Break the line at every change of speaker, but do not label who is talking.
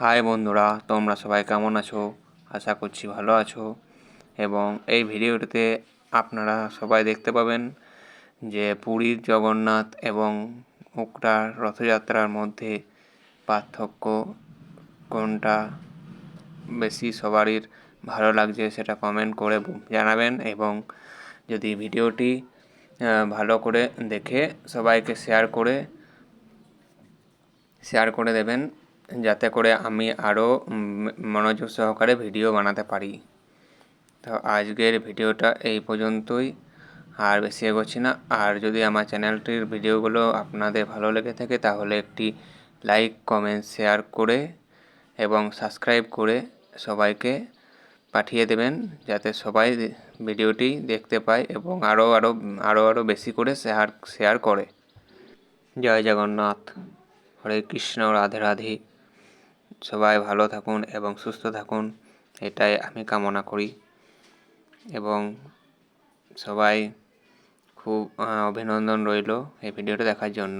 High বন্ধুরা, তোমরা সবাই কেমন আছো? আশা করছি ভালো আছো। এবং এই ভিডিওটিতে আপনারা সবাই দেখতে পাবেন যে পুরীর জগন্নাথ এবং উকড়ার রথযাত্রার মধ্যে পার্থক্য কোনটা বেশি সবারই ভালো লাগছে সেটা কমেন্ট করে জানাবেন এবং যদি ভিডিওটি ভালো করে দেখে সবাইকে শেয়ার করে শেয়ার করে দেবেন। যাতে করে আমি আরও মনোযোগ সহকারে ভিডিও বানাতে পারি। তো আজকের ভিডিওটা এই পর্যন্তই। আর বেশি এগোচ্ছি না। আর যদি আমার চ্যানেলটির ভিডিওগুলো আপনাদের ভালো লেগে থাকে, তাহলে একটি লাইক, কমেন্ট, শেয়ার করে এবং সাবস্ক্রাইব করে সবাইকে পাঠিয়ে দেবেন, যাতে সবাই ভিডিওটি দেখতে পায় এবং আরও আরও আরও আরও বেশি করে শেয়ার শেয়ার করে। জয় জগন্নাথ। হরে কৃষ্ণ, রাধে রাধে। সবাই ভালো থাকুন এবং সুস্থ থাকুন, এটাই আমি কামনা করি। এবং সবাই খুব অভিনন্দন রইল এই ভিডিওটা দেখার জন্য।